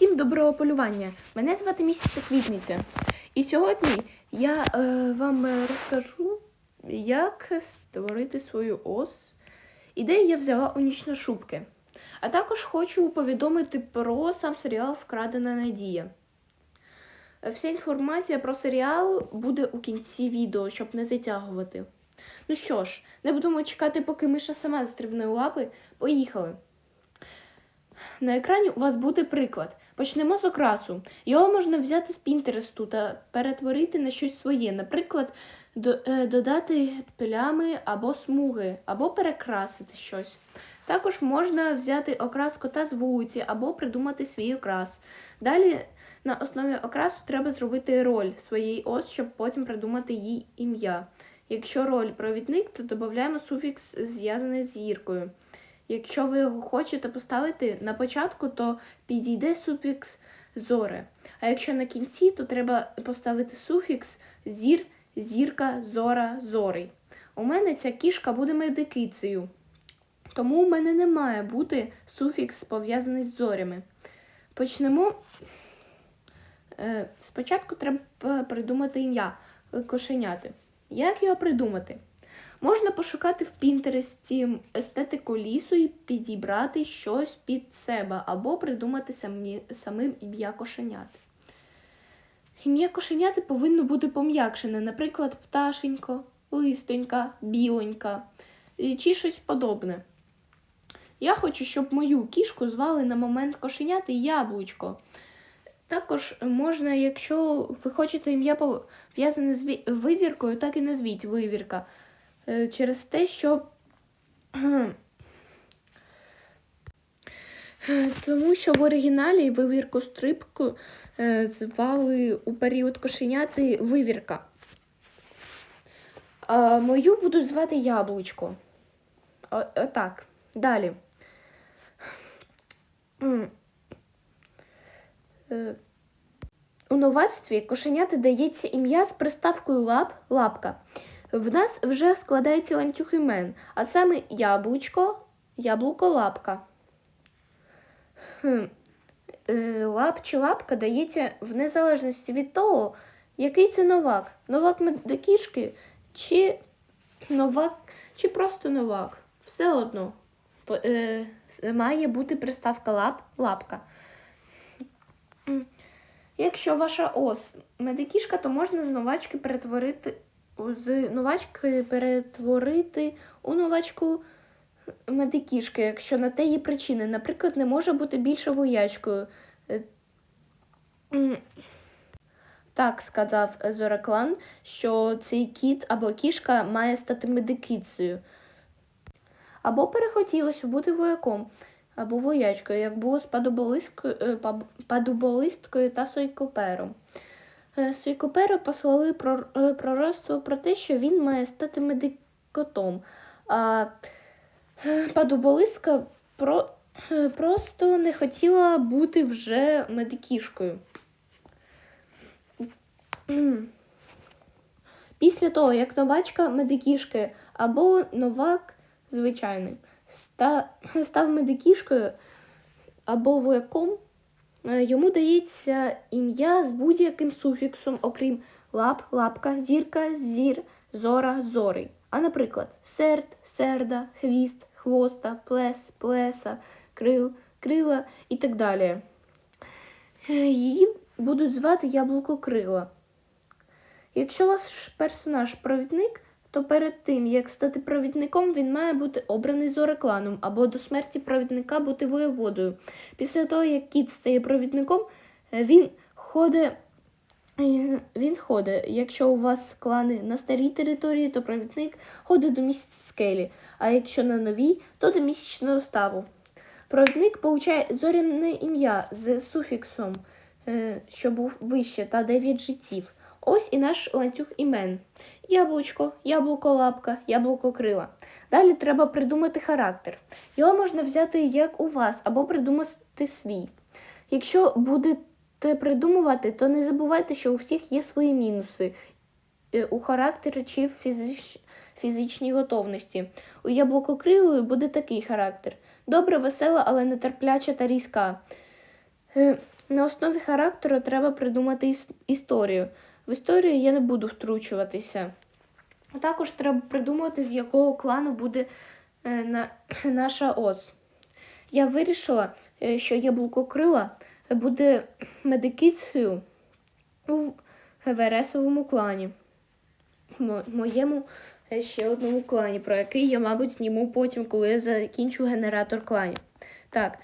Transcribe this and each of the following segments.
Всім доброго полювання! Мене звати місяця Квітниця. І сьогодні я е, вам е, розкажу, як створити свою ос. Ідею я взяла у нічно шубки. А також хочу повідомити про сам серіал Вкрадена надія. Е, Вся інформація про серіал буде у кінці відео, щоб не затягувати. Ну що ж, не будемо чекати, поки Миша сама застрибне у лапи. Поїхали! На екрані у вас буде приклад. Почнемо з окрасу. Його можна взяти з Пінтересту та перетворити на щось своє. Наприклад, е, додати плями або смуги, або перекрасити щось. Також можна взяти окрас кота з вулиці або придумати свій окрас. Далі на основі окрасу треба зробити роль своєї ос, щоб потім придумати їй ім'я. Якщо роль провідник, то додаємо суфікс зв'язаний з зіркою. Якщо ви його хочете поставити на початку, то підійде суфікс зоре. А якщо на кінці, то треба поставити суфікс зір, зірка, зора, зорий. У мене ця кішка буде медикицею, тому у мене не має бути суфікс пов'язаний з зорями. Почнемо. Е, Спочатку треба придумати ім'я кошеняти. Як його придумати? Можна пошукати в Пінтересті естетику лісу і підібрати щось під себе, або придумати самі, самим ім'я кошеняти. Ім'я кошеняти повинно бути пом'якшене, наприклад, пташенько, листонька, білонька чи щось подобне. Я хочу, щоб мою кішку звали на момент кошеняти яблучко. Також можна, якщо ви хочете ім'я пов'язане з вивіркою, так і назвіть вивірка. Е, Через те, що тому що в оригіналі вивірку стрибку е, звали у період кошеняти вивірка. А мою будуть звати Яблучко. Отак. Далі. Е, У новацтві кошеняти дається ім'я з приставкою лап лапка. В нас вже складається ланцюг імен, а саме яблучко, яблуко лапка. Хм. Е, Лап чи лапка дається в незалежності від того, який це новак. Новак медикішки чи новак, чи просто новак. Все одно е, має бути приставка лап лапка. Якщо ваша ос медикішка, то можна з новачки перетворити з новачки перетворити у новачку медикішки, якщо на те є причини. Наприклад, не може бути більше воячкою. Е. Так сказав Зораклан, що цей кіт або кішка має стати медикицею. Або перехотілося бути вояком, або воячкою, як було з падоболисткою, е, та сойкопером. Е, Сойкоперу послали е, пророцтво про те, що він має стати медикотом. А е, падоболистка про, просто не хотіла бути вже медикішкою. Після того, як новачка медикішки або новак звичайний став медикішкою або вояком, йому дається ім'я з будь-яким суфіксом, окрім лап, лапка, зірка, зір, зора, зорий. А наприклад, серд, серда, хвіст, хвоста, плес, плеса, крил, крила і так далі. Е, Її будуть звати яблуко крила. Якщо ваш персонаж провідник, то перед тим, як стати провідником, він має бути обраний зорекланом або до смерті провідника бути воєводою. Після того, як кіт стає провідником, е, він ходить. е, Він ходить. Якщо у вас клани на старій території, то провідник ходить до місяця скелі, а якщо на новій, то до місячного ставу. Провідник получає зоряне ім'я з суфіксом, е, що був вище, та 9 життів. Ось і наш ланцюг імен. Яблучко, яблуко лапка, яблуко крила. Далі треба придумати характер. Його можна взяти як у вас, або придумати свій. Якщо будете придумувати, то не забувайте, що у всіх є свої мінуси е, у характері чи в фізич... фізичній готовності. У яблукокрилої буде такий характер: добре, весела, але нетерпляча та різка. Е, На основі характеру треба придумати іс- історію. В історію я не буду втручуватися. А також треба придумати, з якого клану буде е, наша ос. Я вирішила, е, що яблукокрила буде медикицею у Вересовому клані. Мо- моєму е, ще одному клані, про який я, мабуть, зніму потім, коли я закінчу генератор кланів. Так,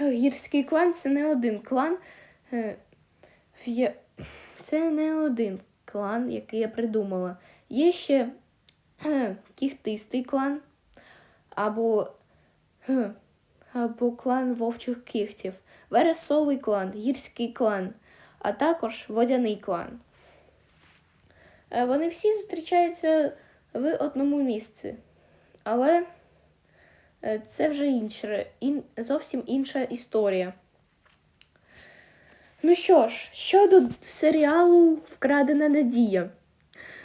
гірський клан це не один клан. Це не один клан, який я придумала. Є ще кіхтистий клан, або, або клан вовчих кіхтів, вересовий клан, гірський клан, а також водяний клан. Е, Вони всі зустрічаються в одному місці, але е, це вже інше, ін, зовсім інша історія. Ну що ж, щодо серіалу Вкрадена надія.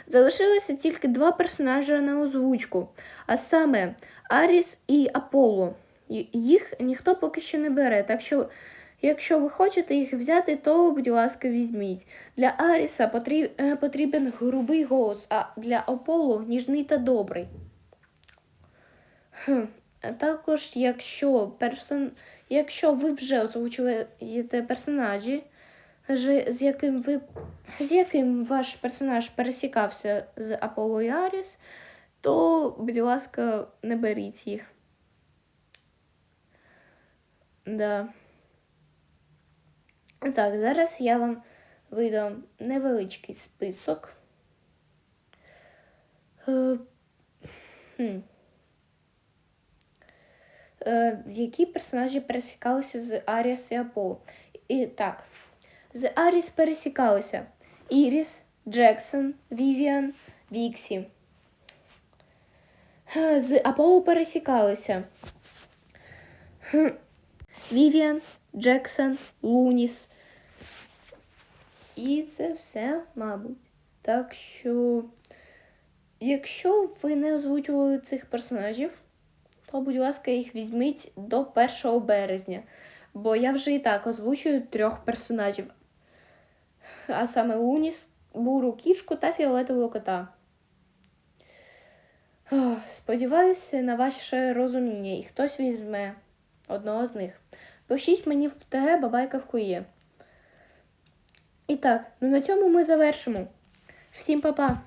Залишилося тільки два персонажі на озвучку, а саме Аріс і Аполло. Їх ніхто поки що не бере, так що, якщо ви хочете їх взяти, то, будь ласка, візьміть. Для Аріса е, потрібен грубий голос, а для Аполло ніжний та добрий. Хм. Також, якщо, персон... якщо ви вже озвучуєте персонажі, з яким ви з яким ваш персонаж пересікався з Аполло і Аріс, то, будь ласка, не беріть їх. Да. Так, зараз я вам видам невеличкий список. Е. Е, які персонажі пересікалися з Аріас і Аполло. І так, з Аріс пересікалися Іріс, Джексон, Вівіан, Віксі. З Аполло пересікалися Вівіан, Джексон, Луніс. І це все, мабуть. Так що, якщо ви не озвучували цих персонажів, то, будь ласка, їх візьміть до 1 березня. Бо я вже і так озвучую трьох персонажів. А саме Луніс, буру кішку та фіолетового кота. Сподіваюся на ваше розуміння, і хтось візьме одного з них. Пишіть мені в ТГ бабайка в кує. І так, ну на цьому ми завершимо. Всім па-па!